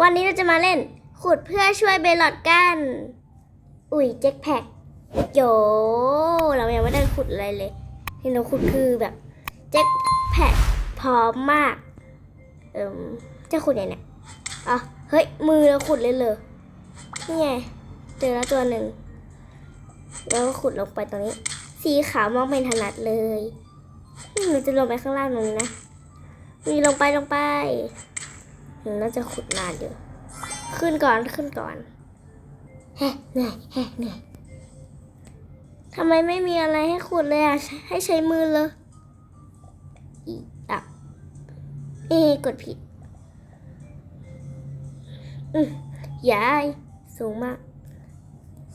วันนี้เราจะมาเล่นขุดเพื่อช่วยเบลลอดกัน อุ้ยแจ็คแพ็คโจเรายังไม่ได้ขุดอะไรเลยที่เราขุดคือแบบแจ็คแพ็คพร้อมมาก เอิมจะขุดยังไงเนี่ยอ๋อเฮ้ย มือเราขุดเลยเลยนี่ไงเจอแล้วตัวหนึ่ง แล้วก็ขุดลงไปตรงนี้ สีขาวมองเป็นถนัดเลยอืมเราจะลงไปข้างล่างตรงนี้นะ มีลงไปลงไป น่าจะขุดนานอยู่ ขึ้นก่อนขึ้นก่อนแฮะเหนื่อยแฮะเหนื่อยทำไมไม่มีอะไรให้ขุดเลยอะ ให้ใช้มือเลยอีอะเอ๊กดผิด อืมยายสูงมาก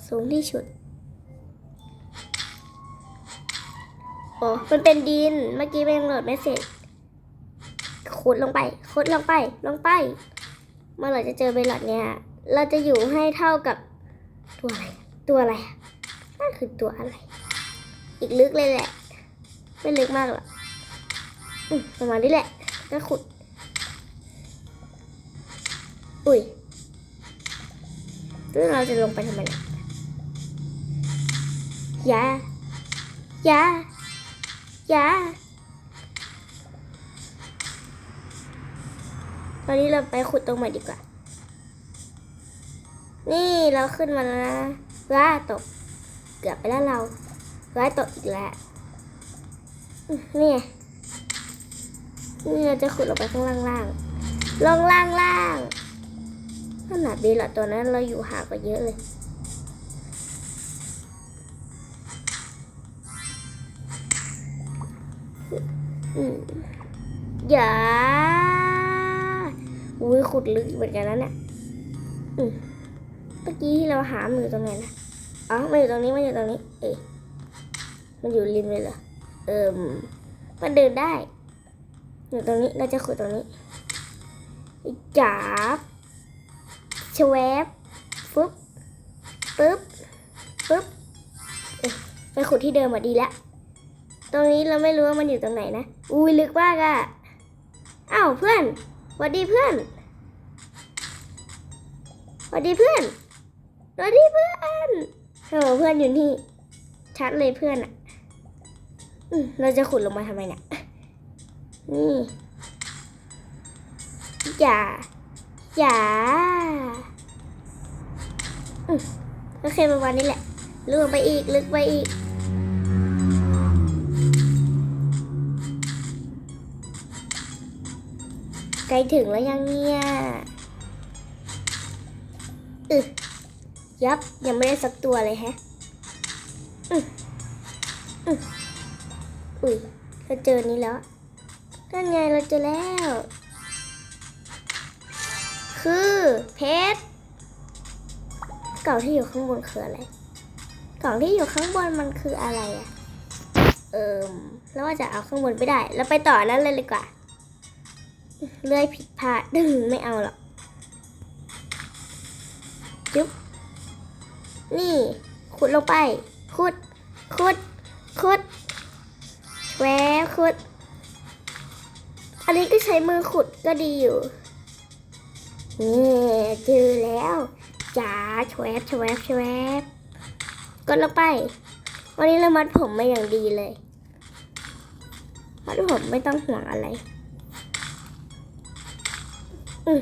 สูงที่สุดโอ้มันเป็นดิน เมื่อกี้มันโหลดไม่เสร็จ ขุดลงไปขุดลงไปลงไป เมื่อเราจะเจอเบลลอดเนี่ย เราจะอยู่ให้เท่ากับตัวอะไรตัวอะไรนั่นคือตัวอะไร อีกลึกเลยแหละ ไม่ลึกมากหรอกอประมาณนี้แหละ ก็ขุด อุ้ยแล้วเราจะลงไปทำไมยอย่าอย่าอย่า อนนี้เราไปขุดตรงใหม่ดีกว่า นี่เราขึ้นมาแล้วนะว้าตก เกือบไปแล้วเราว้าตกอีกแล้วนี่นี่เราจะขุดลงไปข้างล่างล่างลงล่างล่างขนาดดีละตัวนั้นเราอยู่ห่างกว่าเยอะเลยอย่า อุ้ยขุดลึกเหมือนกันนะเนี่ยอืมเมื่อกี้ที่เราหามันอยู่ตรงไหนนะอ๋อมันอยู่ตรงนี้มันอยู่ตรงนี้ เอ๊ะมันอยู่ริมเลยเหรอ เอิมมันเดินได้ อยู่ตรงนี้เราจะขุดตรงนี้จับชวบฟึบปึ๊บปึ๊บเอ๊ะไปขุดที่เดิมอะดีแล้วตรงนี้เราไม่รู้ว่ามันอยู่ตรงไหนนะ อุ้ยลึกมากอะอ้าวเพื่อน วัสดีเพื่อนหวัสดีเพื่อนหวัสดีเพื่อนโอ้เพื่อนอยู่นี่ ชัดเลยเพื่อนอะอืเราจะขุดลงมาทำไมเนี่ยนี่อย่าอย่าอืมโอเคประมาณนี้แหละลึกไปอีก ลึกไปอีก ใกล้ถึงแล้วยังเนี่ยอึยับยังไม่ได้สักตัวเลยแฮะอืออืออุ้ยเราเจอนี้แล้วนั่นไงเราเจอแล้ว คือเพชรกล่องที่อยู่ข้างบนคืออะไรกล่องที่อยู่ข้างบนมันคืออะไรอะเอิมแล้วว่าจะเอาข้างบนไม่ได้เราไปต่อนั้นเลยดีกว่า เลื่อยผิดพลาดดึงไม่เอาหรอกจุ๊บนี่ ขุดลงไป ขุด ขุด ขุดแหวขุด อันนี้ก็ใช้มือขุดก็ดีอยู่นี่เจอแล้วจ๋าแชวบแชวบแชวบกดลงไป วันนี้เรามัดผมมาอย่างดีเลยมัดผมไม่ต้องห่วงอะไร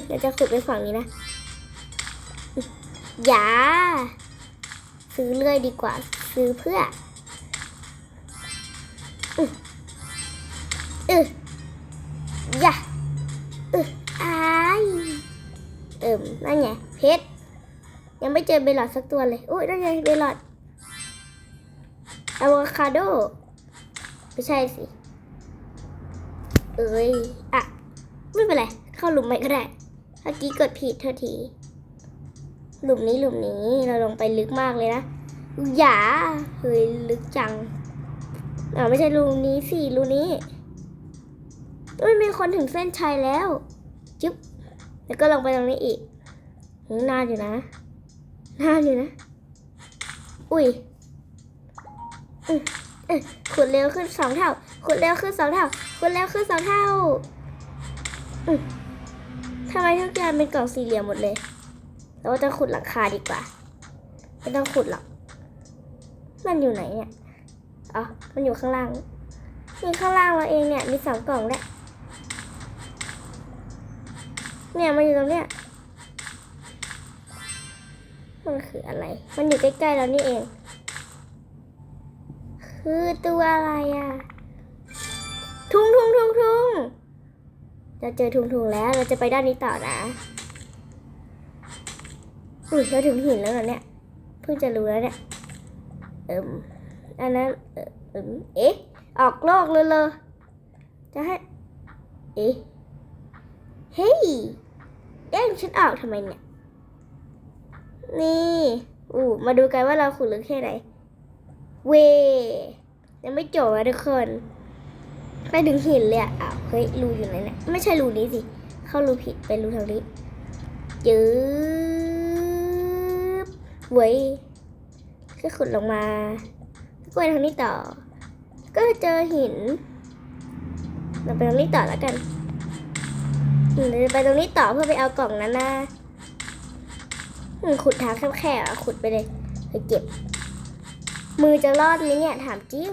เดี๋ยวจะขุดไปฝั่งนี้นะ อย่า ซื้อเลื่อยดีกว่า ซื้อเพื่ออืมอืออย่าอืออายเอิมนั่นไงเพชรยังไม่เจอเบลลอดสักตัวเลยอุ้ยนั่นไงเบลลอดอะโวคาโดไม่ใช่สิ เอ้ย อะ ไม่เป็นไร เข้าหลุมใหม่ก็ได้ มื่อกี้กดผิดเท่าที หลุมนี้หลุมนี้เราลงไปลึกมากเลยนะอย่าเฮ้ยลึกจังอ่าไม่ใช่รูนี้สิรูนี้อุ้ยมีคนถึงเส้นชัยแล้วจุ๊บแล้วก็ลงไปตรงนี้อีกนานอยู่นะนานอยู่นะ อุ้ยขุดเร็วขึ้นสองเท่าขุดเร็วขึ้นสองเท่าขุดเร็วขึ้นสองเท่าอื ทำไมทุกอย่างเป็นกล่องสี่เหลี่ยมหมดเลย เราจะขุดหลังคาดีกว่า ไม่ต้องขุดหรอก มันอยู่ไหนเนี่ย อ๋อ มันอยู่ข้างล่างนี่ข้างล่างเราเองเนี่ย มีสองกล่องแหละเนี่ยมันอยู่ตรงเนี้ย มันคืออะไร มันอยู่ใกล้ๆเรานี่เอง คือตัวอะไรอะ ทุงทุงทุงทุง เราเจอทุงทุงแล้วเราจะไปด้านนี้ต่อนะ อุ้ยเราถึงหินแล้วเหรอเนี่ย เพิ่งจะรู้แล้วเนี่ย เอิมอันนั้นเอ่อเอิมเอ๊ะ ออกโลกเลยเลยจะให้ เอ๊ะ เฮ้ยเด้งฉันออกทำไมเนี่ย นี่อู้มาดูกันว่าเราขุดลึกแค่ไหน เวยังไม่จบนะทุกคน ไปถึงหินเลยอะอ้าวเฮ้ยรูอยู่ไหนเนี่ยไม่ใช่รูนี้สิ เข้ารูผิดไปรูทางนี้จืบเว้ยก็ขุดลงมาก็ไปทางนี้ต่อ ก็เจอหินเราไปตรงนี้ต่อแล้วกันเราจะไปตรงนี้ต่อเพื่อไปเอากล่องนั้นนะขุดทางแคบๆอะขุดไปเลยไปเก็บ มือจะรอดไหมเนี่ยถามจริง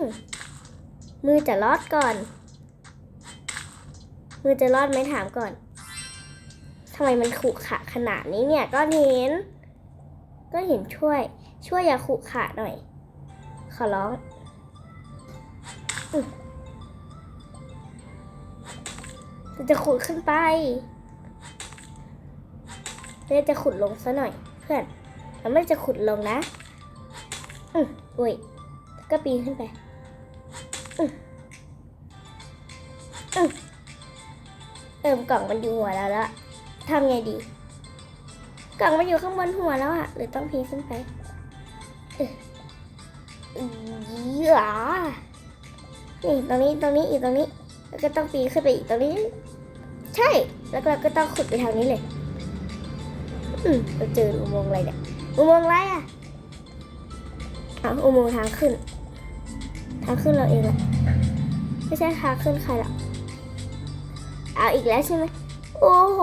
มือจะรอดก่อน มือจะรอดไหมถามก่อนทำไมมันขุขะขนาดนี้เนี่ยก็เห็น ก็เห็นช่วย ช่วยอย่าขุขะหน่อย ขอร้องอจะขุดขึ้นไปเราจะขุดลงซะหน่อย เพื่อนเราไม่จะขุดลงนะ อืมอุ้ย ก็ปีนขึ้นไป เอิมกล่องมันอยู่หัวแล้วละทำไงดี กล่องมันอยู่ข้างบนหัวแล้วอะหรือต้องพีนขึ้นไปเอออีหยานี่ตรงนี้ตรงนี้อีกตรงนี้แล้วก็ต้องปีนขึ้นไปอีกตรงนี้ ใช่ แล้วก็เราก็ต้องขุดไปทางนี้เลย อืมเราเจออุโมงค์อะไรเนี่ยอุโมงค์อะไรอะอ้าอุโมงค์ทางขึ้น ทางขึ้นเราเองแหละไม่ใช่ทางขึ้นใครหรอก เอาอีกแล้วใช่ไหมโอ้โห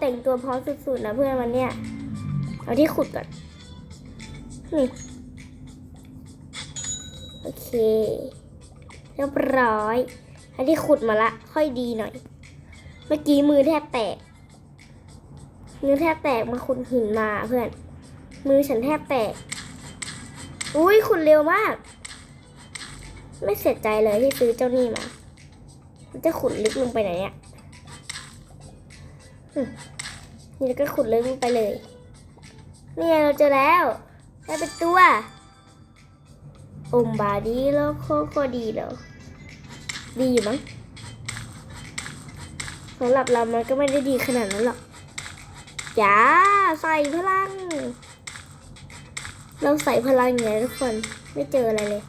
แต่งตัวพร้อมสุดๆนะเพื่อนวันเนี้ยเอาที่ขุดก่อนนี่โอเค เรียบร้อยอันที่ขุดมาละ ค่อยดีหน่อย เมื่อกี้มือแทบแตก มือแทบแตกมาขุดหินมาเพื่อน มือฉันแทบแตก อุ้ยขุดเร็วมาก ไม่เสียใจเลยที่ซื้อเจ้านี่มา มันจะขุดลึกลงไปไหนเนี่ยนี่ก็ขุดลึกลงไปเลย นี่ไงเราเจอแล้ว ได้เป็นตัวอมบาดีแล้วโคโคดีแล้ว ดีมั้งสำหรับเรามันก็ไม่ได้ดีขนาดนั้นหรอกอย่าใส่พลัง เราใส่พลังอย่างนี้ทุกคน ไม่เจออะไรเลย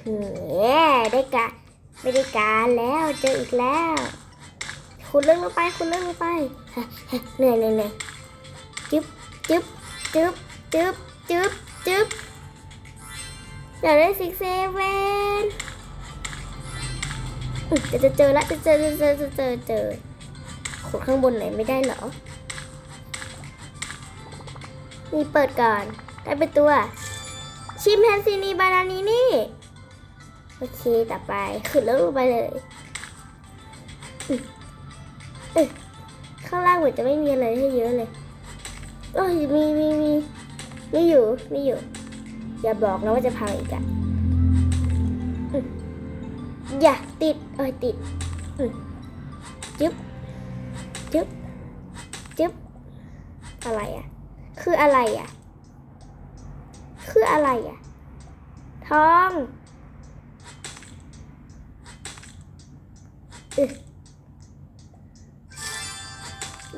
เฮ้ได้การ ไม่ได้การแล้วเจออีกแล้ว คุณเลื่อนลงไปคุณเลื่อนลงไปเหนื่อยเหนื่อยเหนื่อยจึ๊บจึ๊บจึ๊บจึ๊บจึ๊บจึ๊บเดี๋ยวได้ซิกเซเว่นจะจะเจอละจะเจอจะเจอจะเจอเจอขุดข้างบนไหนไม่ได้เหรอนี่เปิดก่อน ได้เป็นตัว ชิมแพนซีนีบานานีนี่ โอเค ต่อไป ขึ้นแล้วลงไปเลยเอ้ยข้างล่างเหมือนจะไม่มีอะไรให้เยอะเลยโอ้ยมีมีมีมีอยู่มีอยู่ อย่าบอกนะว่าจะพังอีกอะอย่าติดเอ้ยติดจึ๊บจึ๊บจึ๊บอะไรอะคืออะไรอะคืออะไรอะทอง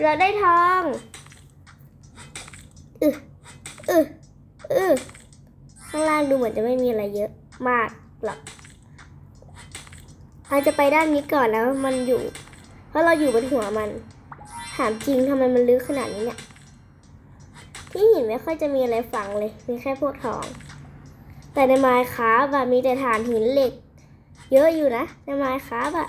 เราได้ทองอึอึอึข้างล่างดูเหมือนจะไม่มีอะไรเยอะมากหรอกเราจะไปด้านนี้ก่อนแล้วมันอยู่ เพราะเราอยู่บนหัวมัน ถามจริงทำไมมันลึกขนาดนี้เนี่ย ที่หินไม่ค่อยจะมีอะไรฝังเลย มีแค่พวกทอง แต่ในไม้ค้าบะมีแต่ฐานหินเหล็ก เยอะอยู่นะในไม้ค้าบะ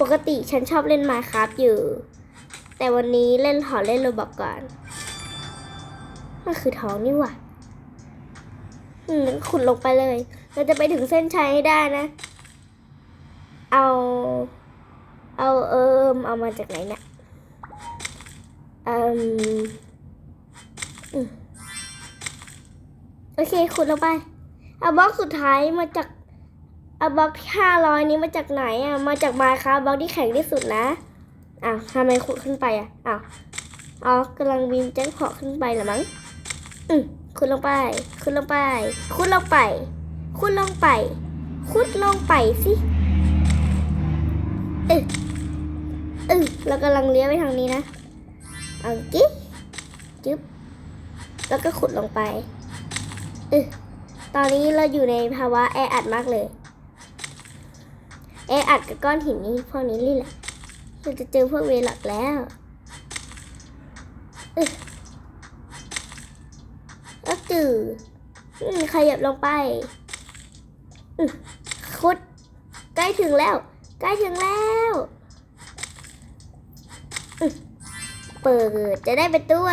ปกติฉันชอบเล่นมาค r a f t อยู่ แต่วันนี้เล่นขอเล่นโรบอกก่อนมันคือท้องนี่หว่าอืมขุดลงไปเลย เราจะไปถึงเส้นชัยให้ได้นะ เอา เอาเอิมเอามาจากไหนเนะี่ยเอิมอืมโอเคขุดลงไป เอาบล็อกสุดท้ายมาจาก เอาบล็อกที่ห้าร้อยนี้มาจากไหนอะ มาจากมาค่ะบล็อกที่แข็งที่สุดนะ อ้าวทำไมขุดขึ้นไปอะ อ้าว อ๋อกำลังบินแจ็คพอตขึ้นไปเหรอมั้ง อืมขุดลงไป ขุดลงไป ขุดลงไป ขุดลงไป ขุดลงไปสิเออเออเรากำลังเลี้ยวไปทางนี้นะ เอากิ๊จึ๊บ แล้วก็ขุดลงไปเออตอนนี้เราอยู่ในภาวะแออัดมากเลย แออัดกับก้อนหินนี่พวกนี้นี่แหละเราจะเจอพวกเวหลักแล้วเออแล้วจืออืมขยับลงไปคุด ใกล้ถึงแล้ว ใกล้ถึงแล้ว เปิด จะได้เป็นตัว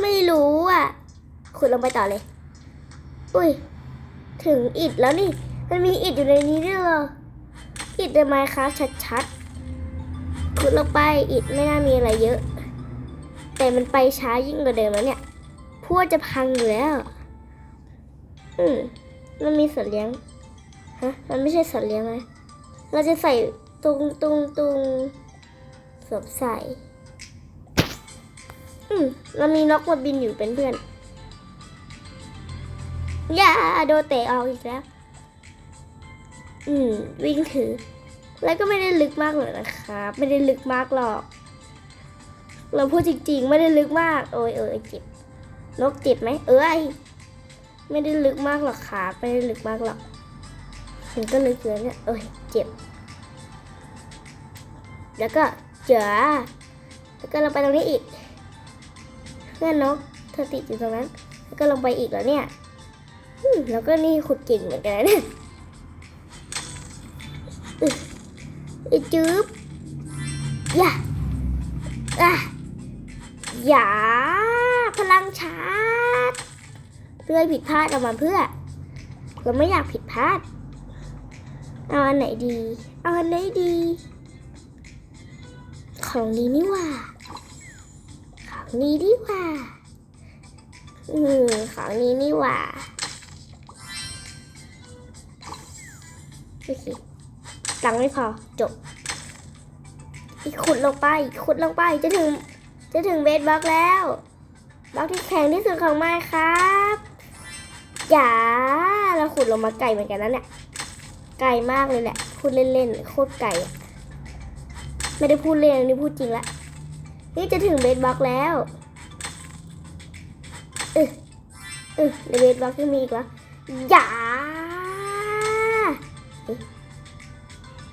ไม่รู้อะ ขุดลงไปต่อเลย อุ้ย ถึงอิดแล้วนี่ มันมีอิดอยู่ในนี้ด้วยเหรอ อิดในไมค์ครับชัดๆขุดลงไปอิดไม่น่ามีอะไรเยอะ แต่มันไปช้ายิ่งกว่าเดิมแล้วเนี่ยพวกจะพังอยู่แล้ว อืมมันมีสัตว์เลี้ยง ฮะ มันไม่ใช่สัตว์เลี้ยงไหมเราจะใส่ตุงตุงตุงสวมใส่ อืมเรามีนกมาบินอยู่เป็นเพื่อน อย่าโดนเตะออกอีกแล้ว อืม วิ่งถือ แล้วก็ไม่ได้ลึกมากเลยนะครับไม่ได้ลึกมากหรอก เราพูดจริงๆ ไม่ได้ลึกมาก โอ้ยเอ้ยเจ็บนกเจ็บไหมเอ้ยไม่ได้ลึกมากหรอกครับไม่ได้ลึกมากหรอกมันก็ลึกเกินเนี่ยเอ้ยเจ็บ แล้วก็เจอแล้วก็ลงไปตรงนี้อีกเพื่อนนกเธอติดอยู่ตรงนั้น แล้วก็ลงไปอีกแล้วเนี่ย แล้วก็นี่ขุดเก่งเหมือนกันนะอจืบอย่าอะอย่าพลังชาร์จเพื่อผิดพลาดเอามาเพื่อ เราไม่อยากผิดพลาดเอาอันไหนดีเอาอันไหนดี ของนี้นี่ว่า ของนี้ดีกว่าอืมของนี้นี่ว่า โอเคตังไม่พอจบ อีกขุดลงไปขุดลงไปจะถึง จะถึงเบสบล็อกแล้วบล็อกที่แข็งที่สุดของไม้ครับอย่าเราขุดลงมาไกลเหมือนกันนะเนี่ยไกลมากเลยแหละพูดเล่นๆโคตรไกลไม่ได้พูดเล่นอันนี่พูดจริงละนี่จะถึงเบสบล็อกแล้วเออเออในเบสบล็อกยังมีอีกแล้วอย่า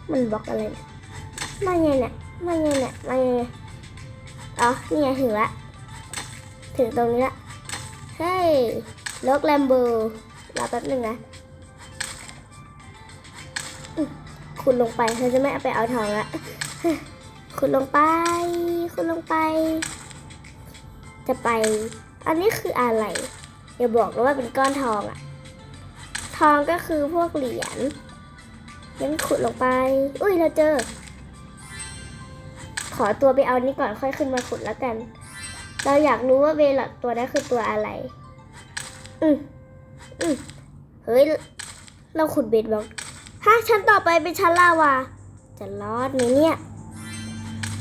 มันบล็อกอะไรเนี่ยมาไงเนี่ยมาไงเนี่ยมาไงเนี่ยอ๋อนี่ไงถึงละถึงตรงนี้ละเฮ้ยลกแลมโบรอแป๊บหนึ่งนะขุดลงไปเราจะไม่เอาไปเอาทองละขุดลงไปขุดลงไป จะไป อันนี้คืออะไรอย่าบอกนะว่าเป็นก้อนทองอะทองก็คือพวกเหรียญ งั้นขุดลงไป อุ้ยเราเจอ ขอตัวไปเอานี่ก่อนค่อยขึ้นมาขุดแล้วกัน เราอยากรู้ว่าเวลอดตัวนั้นคือตัวอะไร อืมอืมเฮ้ย เราขุดเบสบอกถ้าชั้นต่อไปเป็นชั้นลาวา จะรอดไหมเนี่ย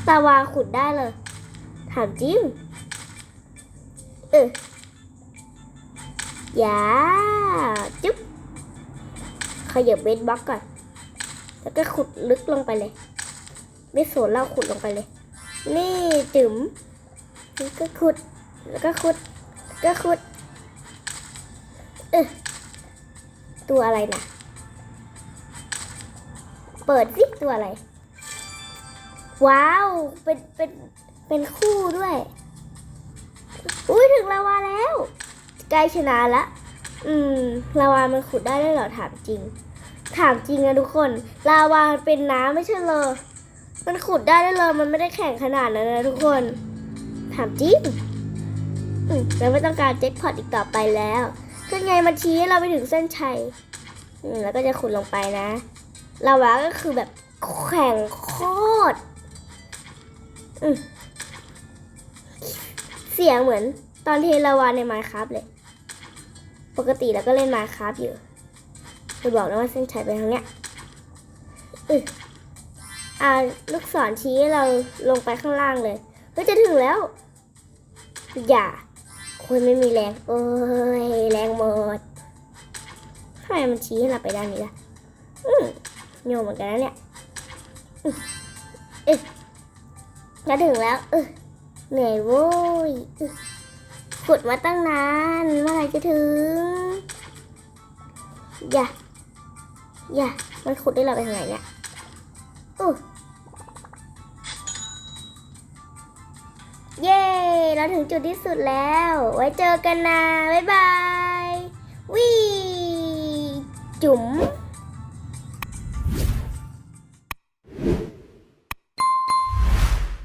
ลาวาขุดได้เลย ถามจริงเอออย่าจุ๊บขยับเบสบล็อกก่อน แล้วก็ขุดลึกลงไปเลย ไม่สนเราขุดลงไปเลย นี่จุ๋มแล้วก็ขุด แล้วก็ขุดก็ขุด เออตัวอะไรนะเปิดสิตัวอะไร ว้าว เป็น เป็น เป็นคู่ด้วย อุ้ยถึงลาวาแล้ว ใกล้ชนะละ อืมลาวามันขุดได้ด้เหรอถามจริง ถามจริงนะทุกคน ลาวามันเป็นน้ำไม่ใช่เหรอมันขุดได้ได้เลยมันไม่ได้แข็งขนาดนั้นนะทุกคน ถามจริงเราไม่ต้องการแจ็คพอตอีกต่อไปแล้วคือไงมันชี้เราไปถึงเส้นชัยแล้วก็จะขุดลงไปนะลาวาก็คือแบบแข็งโคตรเสียงเหมือนตอนเทลาวาในไมค์ครับเลย ปกติเราก็เล่นไมค์ครับอยู่ จะบอกนะว่าเส้นชัยเป็นทางเนี้ยอืออ่าลูกศรชี้เราลงไปข้างล่างเลยเฮ้ยจะถึงแล้ว อย่าคุยไม่มีแรง โอ้ย แรงหมดทำไมมันชี้ให้เราไปด้านนี้ล่ะอืมโยงเหมือนกันนะเนี่ยอืมเอ๊ะจะถึงแล้วเออเหนื่อยโว้ยขุดมาตั้งนานเมื่อไรจะถึง อย่า อย่ามันขุดได้เราไปทางไหนเนี่ยอู้เย้เราถึงจุดที่สุดแล้ว ไว้เจอกันนะ บ๊ายบายวิจุ๋ม